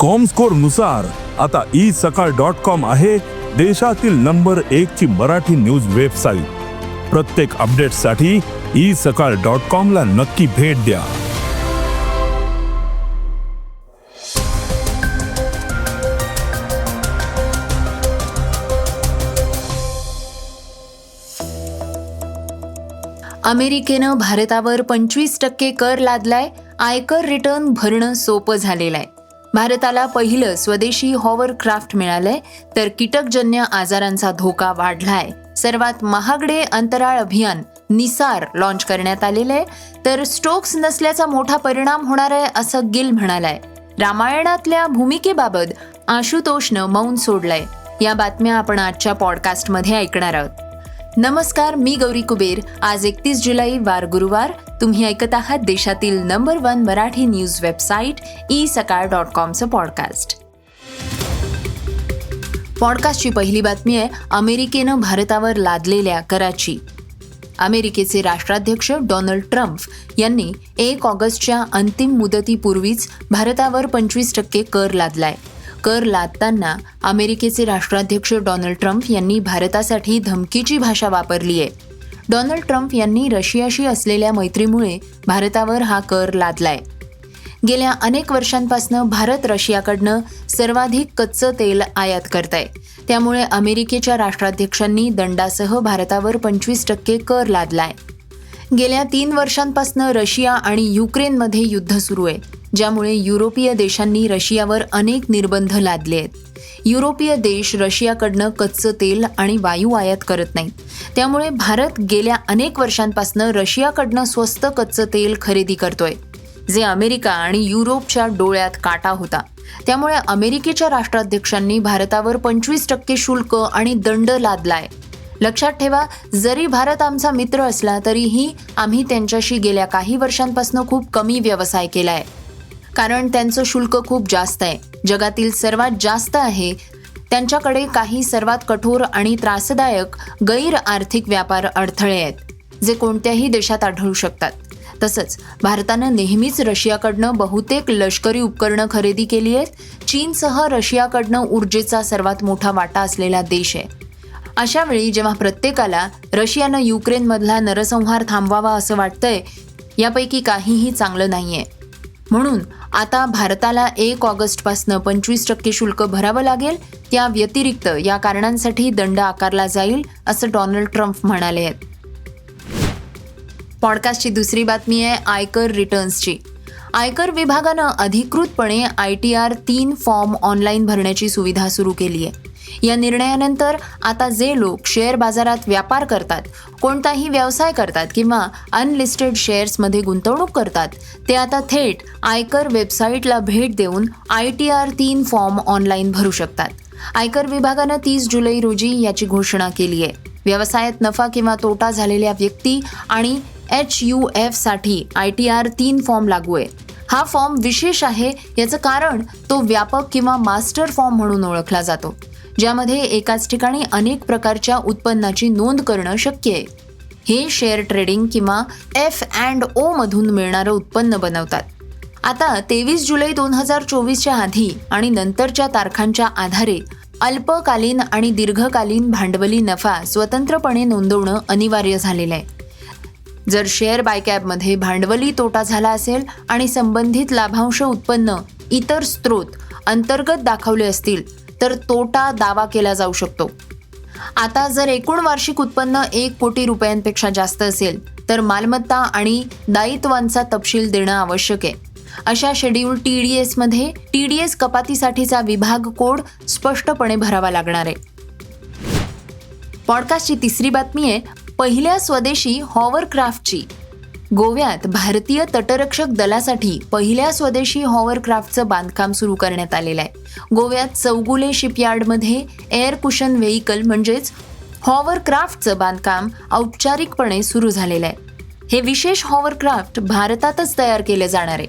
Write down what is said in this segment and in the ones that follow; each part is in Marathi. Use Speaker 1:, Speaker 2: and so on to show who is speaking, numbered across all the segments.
Speaker 1: कॉमस्कोरनुसार आता ई सकाळ डॉट कॉम आहे देशातील नंबर एक ची मराठी न्यूज वेबसाईट प्रत्येक अपडेटसाठी ई सकाळ डॉट कॉम ला नक्की भेट द्या.
Speaker 2: अमेरिकेनं भारतावर पंचवीस टक्के कर लादलाय आयकर रिटर्न भरणं सोपं झालेलं आहे. भारताला पहिलं स्वदेशी हॉवरक्राफ्ट मिळालंय तर कीटकजन्य आजारांचा धोका वाढलाय. सर्वात महागडे अंतराळ अभियान निसार लॉन्च करण्यात आलेलं आहे तर स्ट्रोक्स नसल्याचा मोठा परिणाम होणार आहे असं गिल म्हणालाय. रामायणातल्या भूमिकेबाबत आशुतोषनं मौन सोडलंय. या बातम्या आपण आजच्या पॉडकास्टमध्ये ऐकणार आहोत. नमस्कार मी गौरी कुबेर. आज एकतीस जुलै वार गुरुवार. तुम्ही ऐकत आहात देशातील number one Marathi news website e Sakal dot कॉमचं podcast पॉडकास्टची पहिली बातमी आहे अमेरिकेनं भारतावर लादलेल्या कराची. अमेरिकेचे राष्ट्राध्यक्ष डोनाल्ड ट्रम्प यांनी एक ऑगस्टच्या अंतिम मुदतीपूर्वीच भारतावर पंचवीस टक्के कर लादलाय. कर लादताना अमेरिकेचे राष्ट्राध्यक्ष डोनाल्ड ट्रम्प यांनी भारतासाठी धमकीची भाषा वापरली आहे. डोनाल्ड ट्रम्प यांनी रशियाशी असलेल्या मैत्रीमुळे भारतावर हा कर लादलाय. गेल्या अनेक वर्षांपासून भारत रशियाकडनं सर्वाधिक कच्चं तेल आयात करत आहे त्यामुळे अमेरिकेच्या राष्ट्राध्यक्षांनी दंडासह भारतावर पंचवीस टक्के कर लादलाय. गेल्या तीन वर्षांपासून रशिया आणि युक्रेनमध्ये युद्ध सुरू आहे. ज्यामुळे युरोपीय देशांनी रशियावर अनेक निर्बंध लादले आहेत. युरोपीय देश रशियाकडनं कच्चं तेल आणि वायू आयात करत नाहीत त्यामुळे भारत गेल्या अनेक वर्षांपासून रशियाकडनं स्वस्त कच्चं तेल खरेदी करतोय जे अमेरिका आणि युरोपच्या डोळ्यात काटा होता. त्यामुळे अमेरिकेच्या राष्ट्राध्यक्षांनी भारतावर पंचवीस टक्के शुल्क आणि दंड लादलाय. लक्षात ठेवा जरी भारत आमचा मित्र असला तरीही आम्ही त्यांच्याशी गेल्या काही वर्षांपासून खूप कमी व्यवसाय केलाय. कारण त्यांचं शुल्क खूप जास्त आहे. जगातील सर्वात जास्त आहे. त्यांच्याकडे काही सर्वात कठोर आणि त्रासदायक गैर आर्थिक व्यापार अडथळे आहेत जे कोणत्याही देशात आढळू शकतात. तसंच भारतानं नेहमीच रशियाकडनं बहुतेक लष्करी उपकरणं खरेदी केली आहेत. चीनसह रशियाकडनं ऊर्जेचा सर्वात मोठा वाटा असलेला देश आहे. अशा वेळी जेव्हा प्रत्येकाला रशियानं युक्रेनमधला नरसंहार थांबवावा असं वाटतंय यापैकी काहीही चांगलं नाहीये. म्हणून आता भारताला एक ऑगस्टपासनं पंचवीस टक्के शुल्क भरावं लागेल. त्या व्यतिरिक्त या कारणांसाठी दंड आकारला जाईल असं डोनाल्ड ट्रम्प म्हणाले आहेत. पॉडकास्टची दुसरी बातमी आहे आयकर रिटर्न्सची. आयकर विभागानं अधिकृतपणे आय टी आर तीन फॉर्म ऑनलाईन भरण्याची सुविधा सुरू केली आहे या निर्णयानंतर आता जे लोक शेअर बाजारात व्यापार करतात कोणताही व्यवसाय करतात किंवा अनलिस्टेड शेअर्समध्ये गुंतवणूक करतात ते आता थेट आयकर वेबसाईटला भेट देऊन आय टी आर तीन फॉर्म ऑनलाईन भरू शकतात. आयकर विभागानं तीस जुलै रोजी याची घोषणा केली आहे. व्यवसायात नफा किंवा तोटा झालेल्या व्यक्ती आणि एच यू एफसाठी आय टी आर तीन फॉर्म लागू आहे. हा फॉर्म विशेष आहे याचं कारण तो व्यापक किंवा मास्टर फॉर्म म्हणून ओळखला जातो. ज्यामध्ये एकाच ठिकाणी अनेक प्रकारच्या उत्पन्नाची नोंद करणं शक्य आहे. हे शेअर ट्रेडिंग किंवा एफ अँड ओ मधून मिळणारं उत्पन्न बनवतात. आता तेवीस जुलै दोन हजार चोवीसच्या आधी आणि नंतरच्या तारखांच्या आधारे अल्पकालीन आणि दीर्घकालीन भांडवली नफा स्वतंत्रपणे नोंदवणं अनिवार्य झालेलं आहे. जर शेअर बायकॅबमध्ये भांडवली तोटा झाला असेल आणि संबंधित लाभांश उत्पन्न इतर स्रोत अंतर्गत दाखवले असतील तर तोटा दावा केला जाऊ शकतो. आता जर एकूण वार्षिक उत्पन्न एक कोटी रुपयांपेक्षा जास्त असेल तर मालमत्ता आणि दायित्वांचा तपशील देणं आवश्यक आहे. अशा शेड्यूल टी डी एसमध्ये टी डी एस कपातीसाठीचा विभाग कोड स्पष्टपणे भरावा लागणार आहे. पॉडकास्टची तिसरी बातमी आहे पहिल्या स्वदेशी हॉवरक्राफ्टची. गोव्यात भारतीय तटरक्षक दलासाठी पहिल्या स्वदेशी हॉवरक्राफ्टचं बांधकाम सुरू करण्यात आलेलं आहे. गोव्यात चौगुले शिपयार्डमध्ये एअर कुशन व्हेकल म्हणजेच हॉवरक्राफ्टचं बांधकाम औपचारिकपणे सुरू झालेलं आहे. हे विशेष हॉवरक्राफ्ट भारतातच तयार केले जाणार आहे.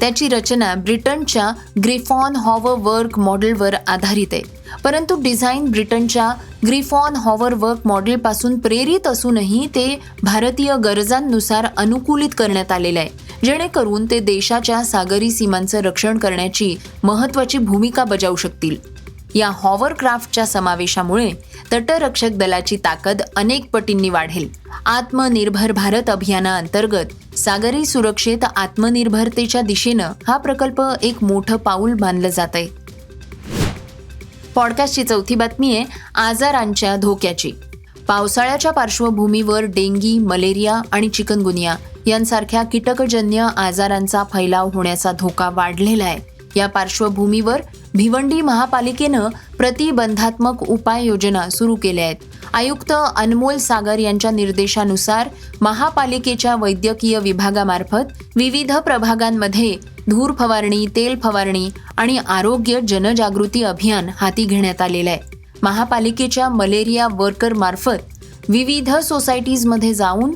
Speaker 2: त्याची रचना ब्रिटनच्या ग्रिफॉन हॉवर वर्क मॉडेलवर आधारित आहे. परंतु डिझाईन ब्रिटनच्या ग्रिफॉन हॉवर वर्क मॉडेलपासून प्रेरित असूनही ते भारतीय गरजांनुसार अनुकूलित करण्यात आलेलं आहे जेणेकरून ते देशाच्या सागरी सीमांचं रक्षण करण्याची महत्त्वाची भूमिका बजावू शकतील. या हॉवरक्राफ्टच्या समावेशामुळे तटरक्षक दलाची ताकद अनेक पटींनी वाढेल. आत्मनिर्भर भारत अभियानाअंतर्गत सागरी सुरक्षेत आत्मनिर्भरतेच्या दिशेनं हा प्रकल्प एक मोठं पाऊल मानलं जात आहे पॉडकास्टची चौथी बातमी आहे आजारांच्या धोक्याची. पावसाळ्याच्या पार्श्वभूमीवर डेंगी मलेरिया आणि चिकनगुनिया यांसारख्या कीटकजन्य आजारांचा फैलाव होण्याचा धोका वाढलेला आहे. या पार्श्वभूमीवर भिवंडी महापालिकेनं प्रतिबंधात्मक उपाययोजना सुरू केल्या आहेत. आयुक्त अनमोल सागर यांच्या निर्देशानुसार महापालिकेच्या वैद्यकीय विभागामार्फत विविध प्रभागांमध्ये धूर फवारणी तेल फवारणी आणि आरोग्य जनजागृती अभियान हाती घेण्यात आलेलं आहे. महापालिकेच्या मलेरिया वर्कर मार्फत विविध सोसायटीजमध्ये जाऊन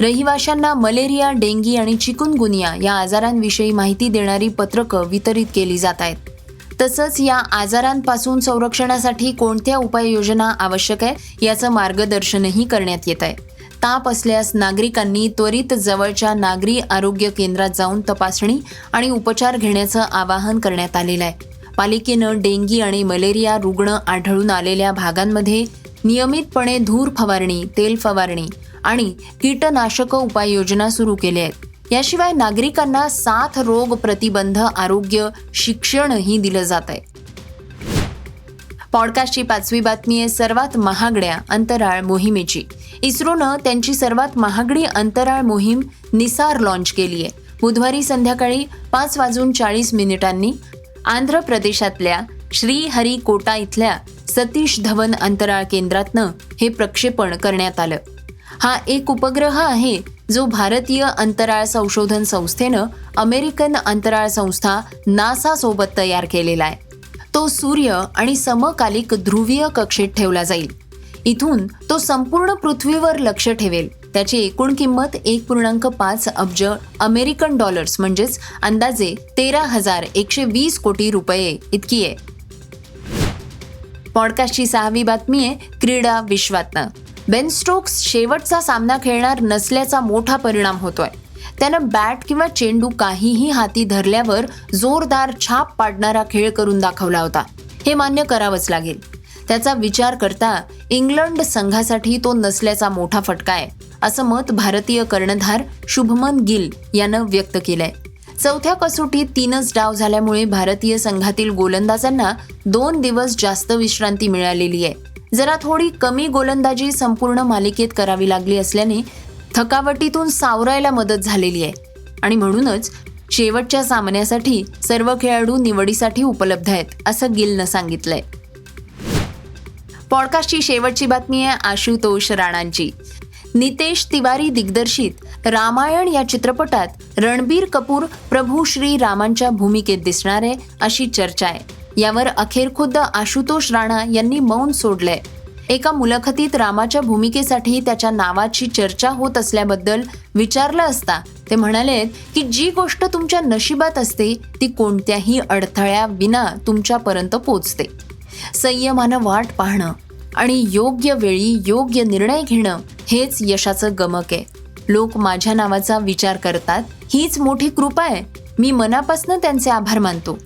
Speaker 2: रहिवाशांना मलेरिया डेंगी आणि चिकुनगुनिया या आजारांविषयी माहिती देणारी पत्रकं वितरित केली जात आहेत. तसंच या आजारांपासून संरक्षणासाठी कोणत्या उपाययोजना आवश्यक आहे याचं मार्गदर्शनही करण्यात येत आहे. ताप असल्यास नागरिकांनी त्वरित जवळच्या नागरी आरोग्य केंद्रात जाऊन तपासणी आणि उपचार घेण्याचं आवाहन करण्यात आलेलं आहे. पालिकेनं डेंगी आणि मलेरिया रुग्ण आढळून आलेल्या भागांमध्ये नियमितपणे धूर फवारणी तेल फवारणी आणि कीटनाशक उपाययोजना सुरू केल्या आहेत. याशिवाय नागरिकांना साथ रोग प्रतिबंध आरोग्य शिक्षणही दिलं जात आहे. पॉडकास्टची पाचवी बातमी आहे सर्वात महागड्या अंतराळ मोहिमेची. इस्रोनं त्यांची सर्वात महागडी अंतराळ मोहीम निसार लॉन्च केली आहे. बुधवारी संध्याकाळी पाच वाजून चाळीस मिनिटांनी आंध्र प्रदेशातल्या श्रीहरिकोटा इथल्या सतीश धवन अंतराळ केंद्रातनं हे प्रक्षेपण करण्यात आलं. हा एक उपग्रह आहे जो भारतीय अंतराळ संशोधन संस्थेनं अमेरिकन अंतराळ संस्था नासासोबत तयार केलेला आहे. तो सूर्य आणि समकालिक ध्रुवीय कक्षेत ठेवला जाईल. इथून तो संपूर्ण पृथ्वीवर लक्ष ठेवेल. त्याची एकूण किंमत एक पूर्णांक पाच अब्ज अमेरिकन डॉलर्स म्हणजेच अंदाजे तेरा हजार एकशे वीस कोटी रुपये इतकी आहे. पॉडकास्टची सहावी बातमी आहे क्रीडा विश्वातनं. बेन स्टोक्स शेवटचा सामना खेळणार नसल्याचा मोठा परिणाम होतोय. त्यानं बॅट किंवा चेंडू काहीही हाती धरल्यावर जोरदार छाप पाडणारा खेळ करून दाखवला होता. हे मान्य करावंच लागेल. त्याचा विचार करता इंग्लंड संघासाठी तो नसल्याचा मोठा फटका आहे असं मत भारतीय कर्णधार शुभमन गिल यानं व्यक्त केलंय. चौथ्या कसोटीत तीनच डाव झाल्यामुळे भारतीय संघातील गोलंदाजांना दोन दिवस जास्त विश्रांती मिळालेली आहे. जरा थोडी कमी गोलंदाजी संपूर्ण मालिकेत करावी लागली असल्याने थकावटीतून सावरायला मदत झालेली आहे. आणि म्हणूनच शेवटच्या सामन्यासाठी सर्व खेळाडू निवडीसाठी उपलब्ध आहेत असं गिलनं सांगितलंय. पॉडकास्टची शेवटची बातमी आहे आशुतोष राणांची. नितेश तिवारी दिग्दर्शित रामायण या चित्रपटात रणबीर कपूर प्रभू श्री रामांच्या भूमिकेत दिसणार आहे अशी चर्चा आहे. यावर अखेर खुद्द आशुतोष राणा यांनी मौन सोडलंय. एका मुलाखतीत रामाच्या भूमिकेसाठी त्याच्या नावाची चर्चा होत असल्याबद्दल विचारलं असता ते म्हणाले की जी गोष्ट तुमच्या नशिबात असते ती कोणत्याही अडथळ्या विना तुमच्यापर्यंत पोचते. संयमानं वाट पाहणं आणि योग्य वेळी योग्य निर्णय घेणं हेच यशाचं गमक आहे. लोक माझ्या नावाचा विचार करतात हीच मोठी कृपा आहे. मी मनापासून त्यांचे आभार मानतो.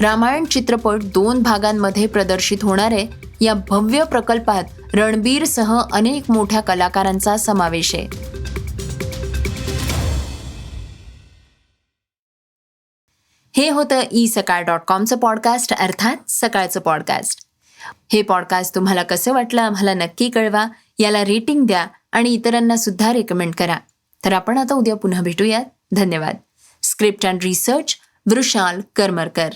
Speaker 2: रामायण चित्रपट दोन भागांमध्ये प्रदर्शित होणार आहे. या भव्य प्रकल्पात रणबीरसह अनेक मोठ्या कलाकारांचा समावेश आहे. हे होतं ई सकाळ डॉट कॉमचं पॉडकास्ट अर्थात सकाळचं पॉडकास्ट हे पॉडकास्ट तुम्हाला कसं वाटलं आम्हाला नक्की कळवा याला रेटिंग द्या आणि इतरांना सुद्धा रेकमेंड करा. तर आपण आता उद्या पुन्हा भेटूयात. धन्यवाद. Script and research Vrushal Karmarkar